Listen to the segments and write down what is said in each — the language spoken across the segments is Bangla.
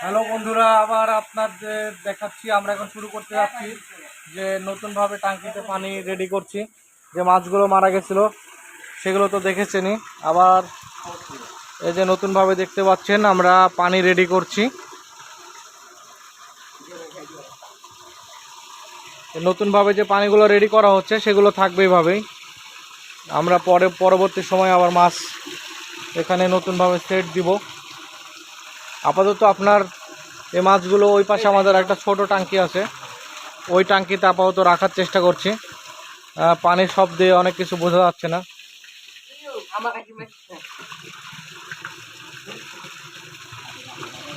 হ্যালো বন্ধুরা, আবার আপনাদের দেখাচ্ছি, আমরা এখন শুরু করতে যাচ্ছি যে নতুনভাবে টাঙ্কিতে পানি রেডি করছি। যে মাছগুলো মারা গেছিল, সেগুলো তো দেখেছেনই। আবার এই যে নতুনভাবে দেখতে পাচ্ছেন, আমরা পানি রেডি করছি। নতুনভাবে যে পানিগুলো রেডি করা হচ্ছে, সেগুলো থাকবে এভাবেই। আমরা পরে পরবর্তী সময় আবার মাছ এখানে নতুনভাবে সেট দিব। আপাতত আপনার এই মাছগুলো ওই পাশে আমাদের একটা ছোট টাঙ্কি আছে। ওই টাঙ্কিতে আপাতত রাখার চেষ্টা করছি। পানির শব্দে অনেক কিছু বোঝা যাচ্ছে না।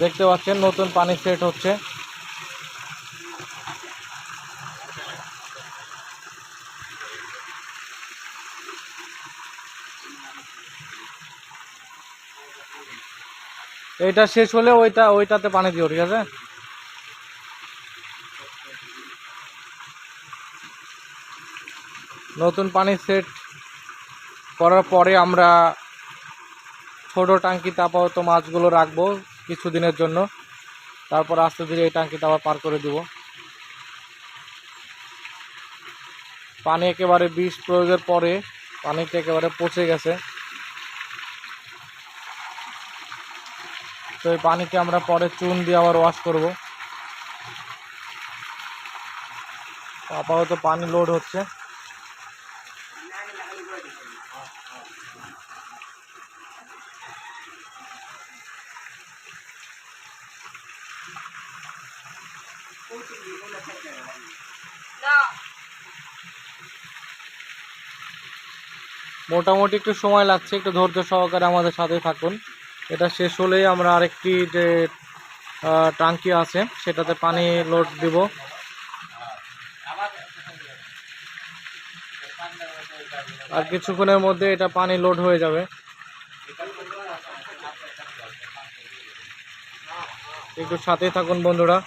দেখতে পাচ্ছেন নতুন পানি সেট হচ্ছে। এটা শেষ হলে ওইটা, ওইটাতে পানি দিও, ঠিক আছে? নতুন পানি সেট করার পরে আমরা ছোট টাঙ্কিতে আপাতত মাছগুলো রাখব কিছুদিনের জন্য। তারপর আস্তে ধীরে এই টাঙ্কিতে আবার পার করে দিব। পানি একেবারে বিষ প্রয়োগের পরে পানিটা একেবারে পচে গেছে। তো এই পানিকে আমরা পরে চুন দিয়ে আবার ওয়াশ করব। আপাতত পানি লোড হচ্ছে। মোটামুটি একটু সময় লাগছে, একটু ধৈর্য সহকারে আমাদের সাথে থাকুন। এটা শেষ হলেই আমরা আরেকটি যে টাঙ্কি আছে, সেটাতে পানি লোড দিব। আর কিছুক্ষণের মধ্যে এটা পানি লোড হয়ে যাবে। একটু সাথেই থাকুন বন্ধুরা।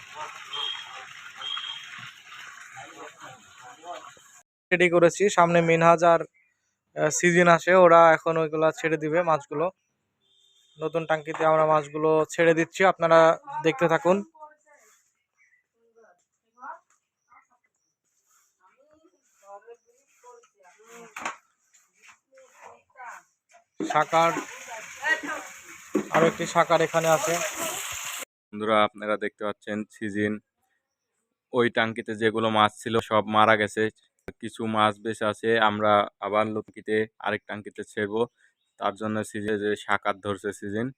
রেডি করেছি, সামনে মিনহাজ আর সিজন আসে, ওরা এখন ওইগুলা ছেড়ে দিবে, মাছগুলো। নতুন টাঙ্কিতে আমরা মাছগুলো ছেড়ে দিচ্ছি, আপনারা দেখতে থাকুন। শাকার আরও একটি শাকার এখানে আছে। বন্ধুরা, আপনারা দেখতে পাচ্ছেন সিজিন। ওই টাঙ্কিতে যেগুলো মাছ ছিল, সব মারা গেছে। কিছু মাছ বেশ আছে, আমরা আবার লুকিতে আরেক টাঙ্কিতে ছেড়বো। তার জন্য সিজে যে সাকার ধরছে সিজন,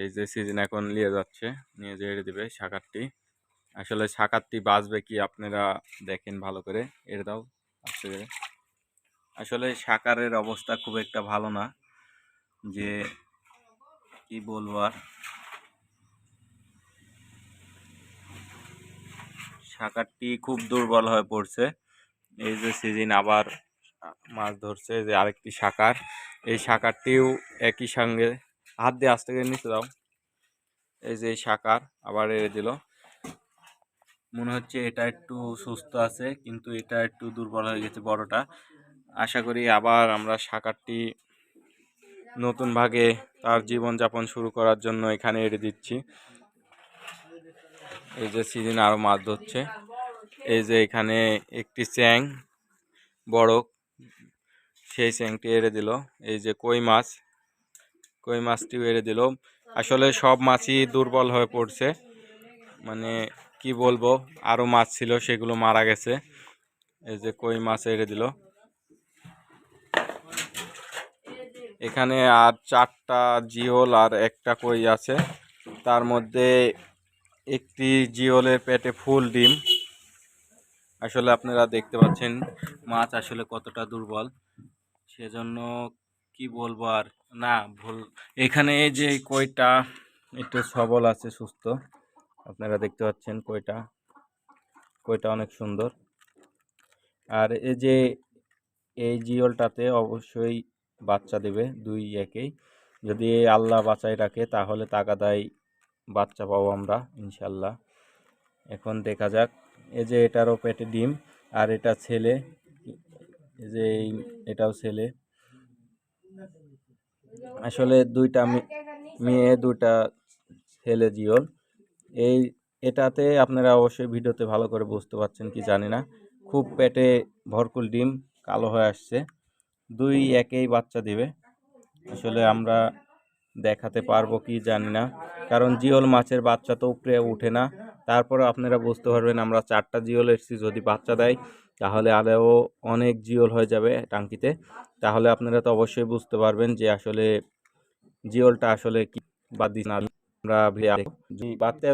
এই যে সিজন এখন নিয়ে যাচ্ছে, নিয়ে যেড়ে দিবে সাকারটি আসলে সাকারটি বাঁচবে কি আপনারা দেখেন ভালো করে, এর দাও করে। আসলে সাকারের অবস্থা খুব একটা ভালো না, যে কি বলব আর। শাকারটি খুব দুর্বল হয়ে পড়ছে, এই যে সিজন আবার মাছ ধরছে যে আরেকটি শাকার এই শাকারটিও একই সঙ্গে হাত দিয়ে আস্তে করে নিচে দাও। এই যে শাকার আবার এড়ে দিল। মনে হচ্ছে এটা একটু সুস্থ আছে, কিন্তু এটা একটু দুর্বল হয়ে গেছে বড়টা। আশা করি আবার আমরা শাকারটি নতুন ভাগে তার জীবনযাপন শুরু করার জন্য এখানে এড়ে দিচ্ছি। এই যে সিজন আরও মাছ ধরছে। এই যে এখানে একটি চ্যাং বড় সেই চ্যাংটি এড়ে দিল। এই যে কই মাছ, কই মাছটিও এড়ে দিল। আসলে সব মাছই দুর্বল হয়ে পড়ছে। মানে কি বলব আরও মাছ ছিল, সেগুলো মারা গেছে। এই যে কই মাছ এড়ে দিল। এখানে আর চারটা জিওল আর একটা কই আছে। তার মধ্যে একটি জিওলের পেটে ফুল ডিম। আসলে আপনারা দেখতে পাচ্ছেন মাছ আসলে কতটা দুর্বল। সেজন্য কি বলব আর? না, ভুল। এখানে এই যে কইটা, একটু সবল আছে, সুস্থ। আপনারা দেখতে পাচ্ছেন কইটা। কইটা অনেক সুন্দর। আর এই যে এই জিওলটাতে অবশ্যই বাচ্চা দেবে, দুই একেই। যদি আল্লাহ বাঁচাই রাখে, তাহলে তাগাদাই বাচ্চা পাবো আমরা, ইনশাল্লাহ। এখন দেখা যাক। এই যে এটারও পেটে ডিম, আর এটা ছেলে এই যে এটাও ছেলে। আসলে দুইটা মেয়ে, দুইটা ছেলে জিওল। এই এটাতে আপনারা অবশ্যই ভিডিওতে ভালো করে বুঝতে পারছেন কি জানি না। খুব পেটে ভরকুল ডিম, কালো হয়ে আসছে। দুই একেই বাচ্চা দিবে। আসলে আমরা দেখাতে পারব কি জানি না। কারণ জিওল মাছের বাচ্চা তো উপরে উঠে না। তারপরে আপনারা বুঝতে পারবেন আমরা চারটা জিওল এসেছি। যদি বাচ্চা দেয় তাহলে আরও অনেক জিওল হয়ে যাবে টাঙ্কিতে। তাহলে আপনারা তো অবশ্যই বুঝতে পারবেন যে আসলে জিওলটা আসলে কি বাদ দিস না। আমরা দেখব।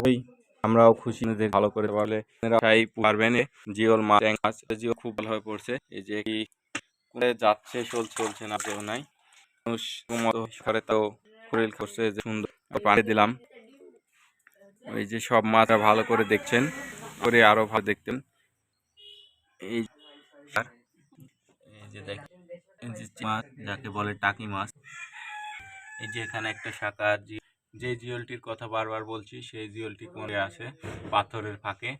ওই আমরাও খুশি। ভালো করে বলে পারবেন জিওল মাছ জিও খুব ভালো হয়ে পড়ছে। এই যে কি যাচ্ছে চল চলছে না কেউ নাই। মানুষ করে শরীর করছে যে সুন্দর পানি দিলাম। ওই যে সব মাছটা ভালো করে দেখছেন, করে আরও ভালো দেখতেন। এই যে মাছ, যাকে বলে টাকি মাছ, এই যে এখানে একটা শাখা যে জিওলটির কথা বারবার বলছি, সেই জিওলটি করে আছে? পাথরের ফাঁকে।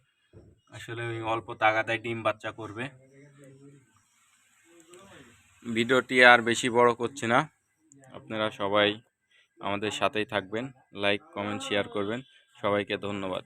আসলে ওই অল্প তাগাদায় ডিম বাচ্চা করবে। ভিডিওটি আর বেশি বড় করছি না। আপনারা সবাই আমাদের সাথেই থাকবেন লাইক কমেন্ট শেয়ার করবেন। সবাইকে ধন্যবাদ।